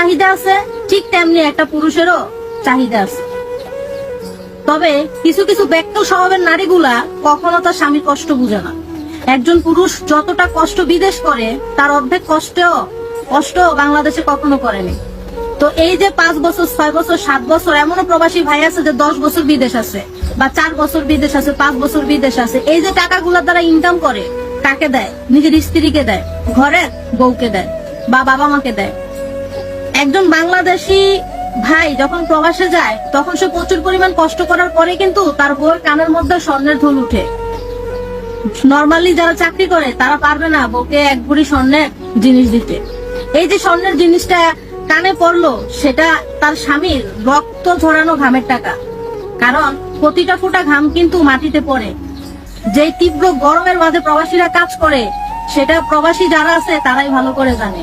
চাহিদা আছে, ঠিক তেমনি একটা পুরুষেরও চাহিদা আছে। তবে কিছু কিছু ব্যক্ত স্বভাবের নারীগুলা কখনো তার স্বামীর কষ্ট বুঝে না। একজন পুরুষ যতটা কষ্ট বিদেশ করে, তার অর্ধেক কষ্টেও কষ্ট বাংলাদেশে কখনো করেনি। তো এই যে পাঁচ বছর, ছয় বছর, সাত বছর, এমনও প্রবাসী ভাই আছে যে দশ বছর বিদেশ আছে, বা চার বছর বিদেশ আছে, পাঁচ বছর বিদেশ আছে। এই যে টাকাগুলা তারা ইনকাম করে, কাকে দেয়? নিজের স্ত্রীকে দেয়, ঘরের বউকে দেয়, বা বাবা মাকে দেয়। একজন বাংলাদেশি ভাই যখন প্রবাসে যায়, তখন সে প্রচুর পরিমাণ কষ্ট করার পরে কিন্তু তার বউয়ের কানের মধ্যে স্বর্ণের ধুল উঠে। নর্মালি যারা চাকরি করে, তারা পারবে না বউকে এক ভরি স্বর্ণের জিনিস দিতে। এই যে স্বর্ণের জিনিসটা কানে পড়ল, সেটা তার স্বামীর রক্ত ঝরানো ঘামের টাকা। কারণ প্রতিটা ফোঁটা ঘাম কিন্তু মাটিতে পড়ে। যেই তীব্র গরমের মাঝে প্রবাসীরা কাজ করে, সেটা প্রবাসী যারা আছে, তারাই ভালো করে জানে।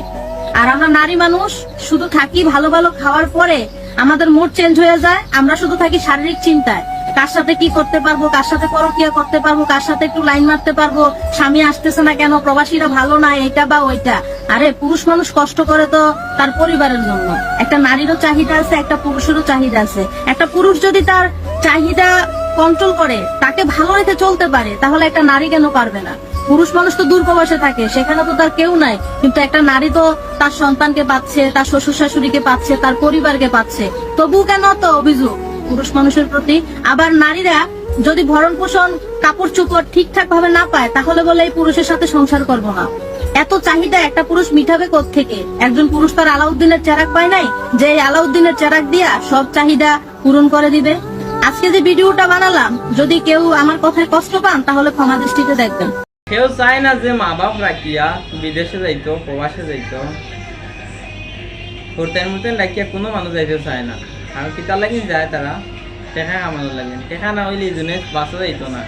আর আমরা নারী মানুষ, শুধু থাকি ভালো ভালো খাওয়ার পরে আমাদের মুড চেঞ্জ হয়ে যায়, আমরা শুধু থাকি শারীরিক চিন্তায়। কার সাথে কি করতে পারব, কার সাথে পরকিয়া করতে পারব, কার সাথে একটু লাইন মারতে পারব, স্বামী আসতেছে না কেন, প্রবাসীরা ভালো না এটা বা ওইটা। আরে, পুরুষ মানুষ কষ্ট করে তো তার পরিবারের জন্য। একটা নারীরও চাহিদা আছে, একটা পুরুষেরও চাহিদা আছে। একটা পুরুষ যদি তার চাহিদা কন্ট্রোল করে, তাকে ভালো রেখে চলতে পারে, তাহলে একটা নারী কেন পারবে না? পুরুষ মানুষ তো দূর প্রবাসে থাকে, সেখানে তো তার কেউ নাই। কিন্তু একটা নারী তো তার সন্তানকে পাচ্ছে, তার শ্বশুর শাশুড়িকে পাচ্ছে, তার পরিবারকে পাচ্ছে। তবু কেন তো অভিযোগ? পুরুষ মানুষের প্রতি। আবার নারীরা যদি ভরণ পোষণ, কাপড় চোপড় ঠিকঠাক ভাবে না পায়, তাহলে বলে এই পুরুষের সাথে সংসার করব না। এত চাহিদা একটা পুরুষ মিটাবে থেকে একজন পুরুষ তার আলাউদ্দিনের চেরাক পায় নাই? যে আলাউদ্দিনের চেরাক দিয়া সব চাহিদা পূরণ করে দিবে? আজকে যে ভিডিওটা বানালাম, যদি কেউ আমার কথায় কষ্ট পান, তাহলে ক্ষমা দৃষ্টিতে দেখবেন। কেউ চায় না যে মা বাপ রাখিয়া বিদেশে যাইতো, প্রবাসে যাইতো। হোটেল মতন রাখিয়া কোনো মানুষ যাইতে চায় না। আর কিতা লাগি যায় তারা টেকা কামানো লাগে। টেকা না হইলে জনে বাঁচা যাইতো না।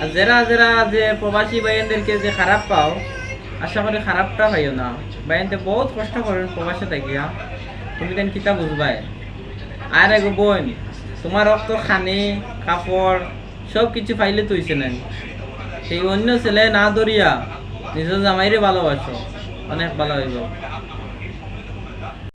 আর যারা যারা যে প্রবাসী বাইনদেরকে যে খারাপ পাও, আশা করি খারাপটা পাইও না। বাইনতে বহুত কষ্ট করেন প্রবাসে থাকিয়া। তুমি তেন কিতা বুঝবাই আর এক বোন তোমার রক্ত খানি কাপড় সব কিছু পাইলে তুইছে না সেই অন্য ছেলে না ধরিয়া নিজের জামাইরে ভালোবাসো। অনেক ভালো হইব।